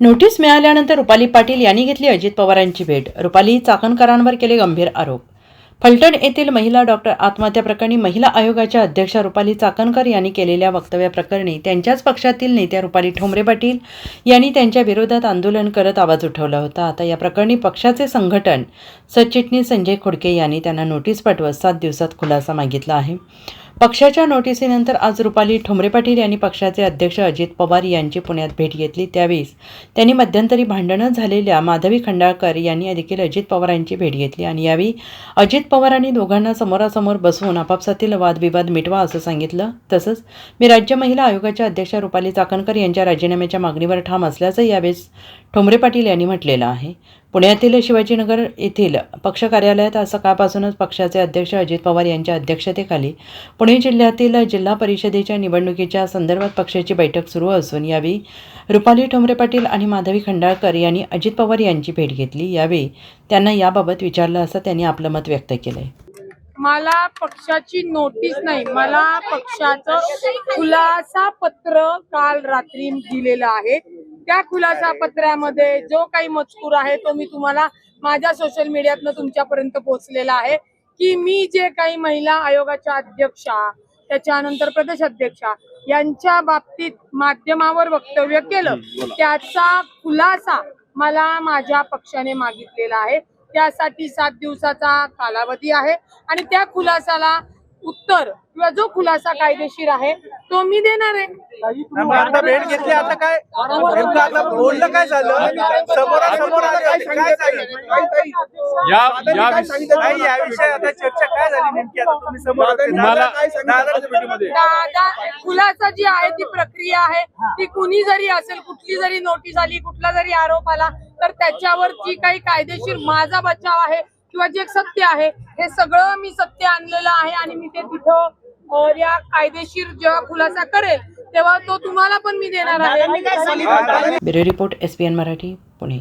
Notice मिळाल्यानंतर रुपाली पाटील यांनी घेतली अजित पवारांची भेट. रुपाली चाकणकरांवर केले गंभीर आरोप. फलटण येथील महिला डॉक्टर आत्महत्या प्रकरणी महिला आयोगाच्या अध्यक्षा रुपाली चाकणकर यांनी केलेल्या वक्तव्याप्रकरणी त्यांच्याच पक्षातील नेत्या रुपाली ठोंबरे पाटील यांनी त्यांच्या विरोधात आंदोलन करत आवाज उठवला होता. आता या प्रकरणी पक्षाचे संघटन सरचिटणीस संजय खोडके यांनी त्यांना नोटीस पाठवत सात दिवसात खुलासा मागितला आहे. पक्षाच्या नोटिसीनंतर आज रुपाली ठोंबरे पाटील यांनी पक्षाचे अध्यक्ष अजित पवार यांची पुण्यात भेट घेतली त्यावेळेस त्यांनी मध्यंतरी भांडणं झालेल्या माधवी खंडाळकर यांनी देखील अजित पवारांची भेट घेतली आणि यावेळी अजित पवारांनी दोघांना समोरासमोर बसवून आपापसातील वादविवाद मिटवा असं सांगितलं. तसंच मी राज्य महिला आयोगाच्या अध्यक्षा रुपाली चाकणकर यांच्या राजीनाम्याच्या मागणीवर ठाम असल्याचं यावेळेस ठोंबरे पाटील यांनी म्हटलेलं आहे. पुण्यातील शिवाजीनगर येथील पक्ष कार्यालयात आज सकाळपासूनच पक्षाचे अध्यक्ष अजित पवार यांच्या अध्यक्षतेखाली पुणे जिल्ह्यातील जिल्हा परिषदेच्या निवडणुकीच्या संदर्भात पक्षाची बैठक सुरू असून यावेळी रुपाली ठोंबरे पाटील आणि माधवी खंडाळकर यांनी अजित पवार यांची भेट घेतली. यावेळी त्यांना याबाबत विचारलं असता त्यांनी आपलं मत व्यक्त केलंय. मला पक्षाची नोटीस नाही. मला पक्षाचं खुलासा पत्र काल रात्री दिलेलं आहे. त्या खुलासा पत्रामध्ये जो काही मजकूर आहे तो मी तुम्हाला माझ्या सोशल मीडियातनं तुमच्यापर्यंत पोहोचलेला आहे की मी जे काही महिला आयोगाच्या अध्यक्षा त्याच्यानंतर प्रदेश अध्यक्षा यांच्या बाबतीत माध्यमावर वक्तव्य केलं त्याचा खुलासा मला माझ्या पक्षाने मागितलेला आहे. त्यासाठी सात दिवसाचा कालावधी आहे आणि त्या खुलासाला उत्तर किंवा जो खुलासा कायदेशीर आहे तो मी देणार आहे. आता भेट घेतली आता काय? नेमकं आता बोलणं काय झालं? समोरासमोर आले होते. काय झालं या या विषयी नाही याविषयी आता चर्चा काय झाली नेमकी आता? तुम्ही समोर होते. तुम्हाला- दादा- दादाच्या भेटीमध्ये. दादा खुलासा जी आहे ती प्रक्रिया आहे ती कुणी जरी असेल कुठली जरी नोटीस आली कुठला जरी आरोप आला तर त्याच्यावर जी काही कायदेशीर माझा बचाव आहे किंवा जे सत्य आहे हे सगळं मी सत्य आणलेलं आहे आणि मी ते तिथं या कायदेशीर जेव्हा खुलासा करेल तेव्हा तो तुम्हाला पण मी देणार आहे. Bureau report S P N Marathi Pune.